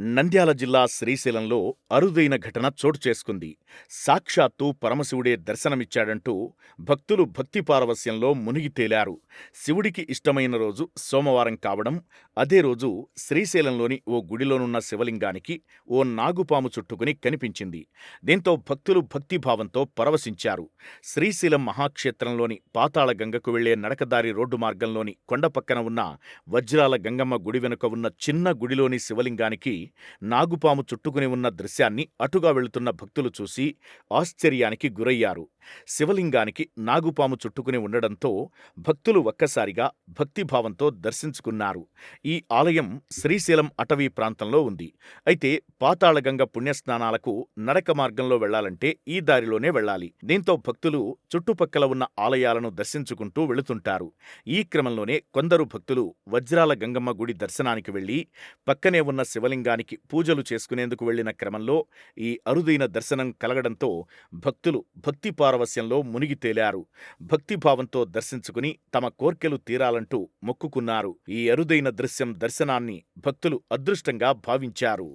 నంద్యాల జిల్లా శ్రీశైలంలో అరుదైన ఘటన చోటు చేసుకుంది. సాక్షాత్తు పరమశివుడే దర్శనమిచ్చాడంటూ భక్తులు భక్తి పారవస్యంలో మునిగి తేలారు. శివుడికి ఇష్టమైన రోజు సోమవారం కావడం అదే రోజు శ్రీశైలంలోని ఓ గుడిలోనున్న శివలింగానికి ఓ నాగుపాము చుట్టుకుని కనిపించింది. దీంతో భక్తులు భక్తిభావంతో పరవశించారు. శ్రీశైలం మహాక్షేత్రంలోని పాతాళ గంగకు వెళ్ళే నడకదారి రోడ్డు మార్గంలోని కొండ పక్కన ఉన్న వజ్రాల గంగమ్మ గుడి వెనుక ఉన్న చిన్న గుడిలోని శివలింగానికి నాగుపాము చుట్టుకుని ఉన్న దృశ్యాన్ని అటుగా వెళుతున్న భక్తులు చూసి ఆశ్చర్యానికి గురయ్యారు. శివలింగానికి నాగుపాము చుట్టుకుని ఉండడంతో భక్తులు ఒక్కసారిగా భక్తిభావంతో దర్శించుకున్నారు. ఈ ఆలయం శ్రీశైలం అటవీ ప్రాంతంలో ఉంది. అయితే పాతాళగంగ పుణ్యస్నానాలకు నడక మార్గంలో వెళ్ళాలంటే ఈ దారిలోనే వెళ్ళాలి. దీంతో భక్తులు చుట్టుపక్కల ఉన్న ఆలయాలను దర్శించుకుంటూ వెళుతుంటారు. ఈ క్రమంలోనే కొందరు భక్తులు వజ్రాల గంగమ్మ గుడి దర్శనానికి వెళ్ళి పక్కనే ఉన్న శివలింగానికి పూజలు చేసుకునేందుకు వెళ్ళిన క్రమంలో ఈ అరుదైన దర్శనం కలగడంతో భక్తులు భక్తి పారవస్యంలో మునిగి తేలారు. భక్తిభావంతో దర్శించుకుని తమ కోర్కెలు తీరాలంటూ మొక్కుకున్నారు. ఈ అరుదైన దృశ్యం దర్శనాన్ని భక్తులు అదృష్టంగా భావించారు.